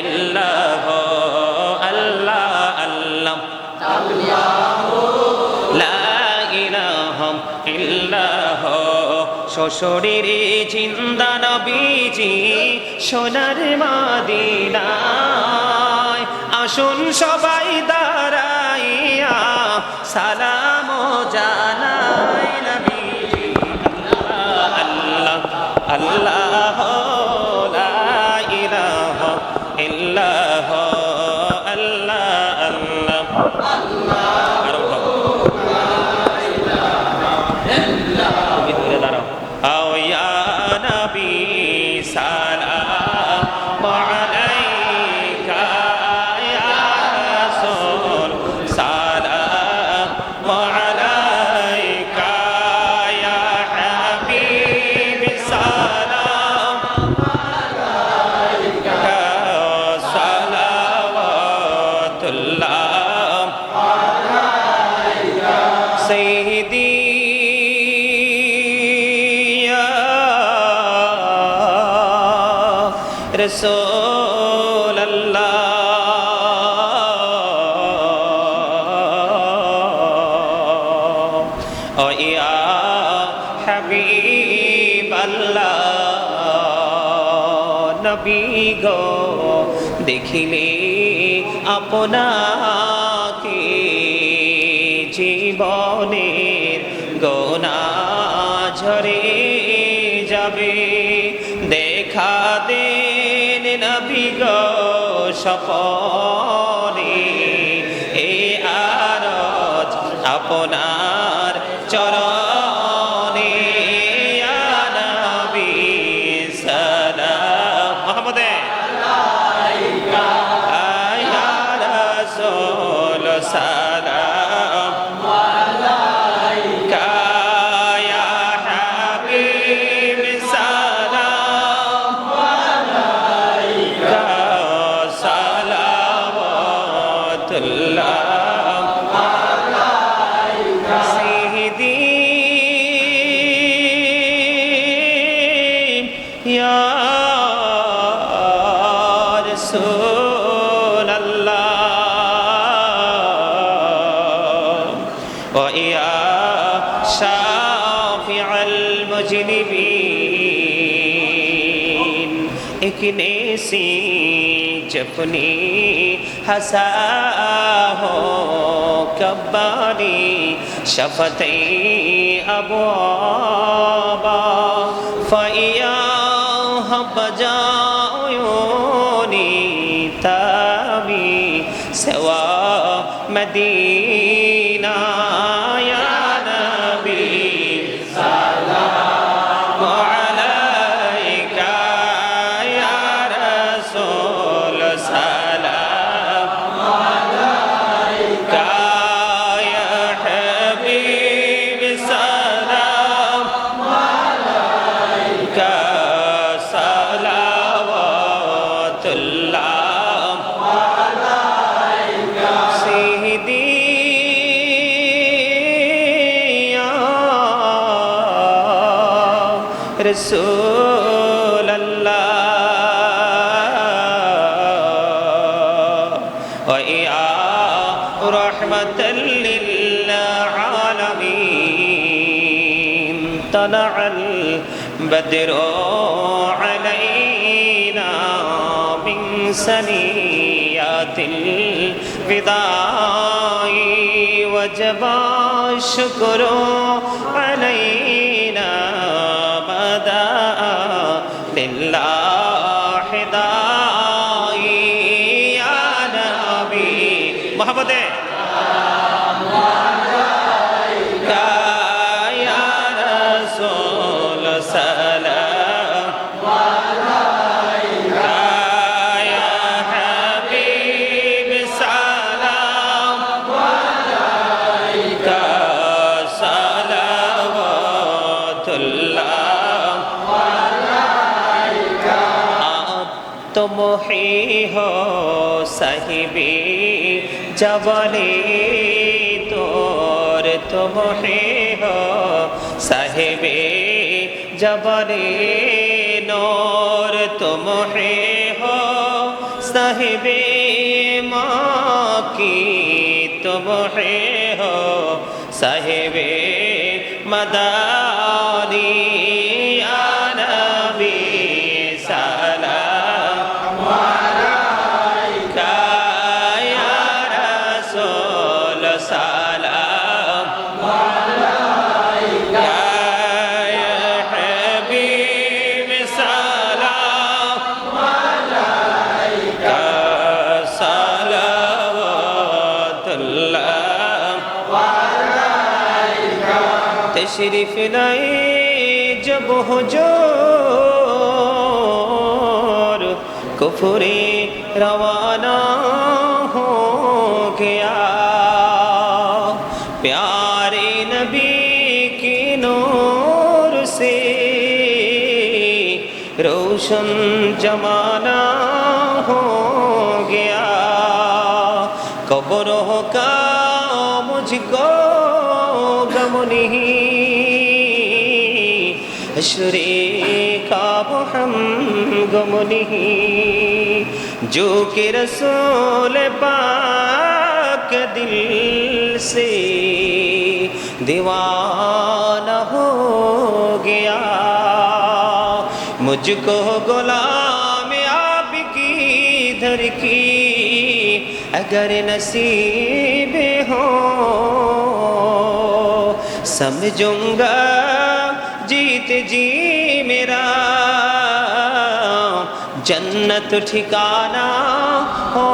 ইল্লাহ আল্লাহ আল্লাহ ইল্লাহ। শ্বশুরের চিন্তা নবীজি সোনার মাদিনায়। আসুন সবাই দাঁড়াইয়া সালাম জানাই নবীজি রসোল ইয়া আল্লাহ দেখিলে আপনাকে জীবনের গোনা ঝরে যাবে দেখা দে নবী গো সপনে এ আরজ আপনার شافع المجنبين اكنسي جفني حساه كباني شفتي أبوابا فإياها بجاء عيوني تابي سوى مدينة يا نبي الله سيدي يا رسول الله. ويا رحمة للعالمين. طلع البدر علينا. سنيات الوداع وجب الشكر علينا مدى لله হো সাহিবি জবলে তোর তোমহে হো সাহেবে জবরে নোর তোমহে হো সাহেবে মা কি তোমহে হো সাহেবে মদারিয়া تشریف لائے جب ہو جور کفری روانہ ہو گیا پیارے نبی کی نور سے روشن جمانہ ہو گیا قبر ہو کا حشر کا محمد نہیں جو کہ رسول پاک دل سے دیوان ہو گیا۔ مجھ کو غلام آپ کی دھر کی اگر نصیب ہو، سمجھوں گا जीत जी मेरा। जन्नत ठिकाना हो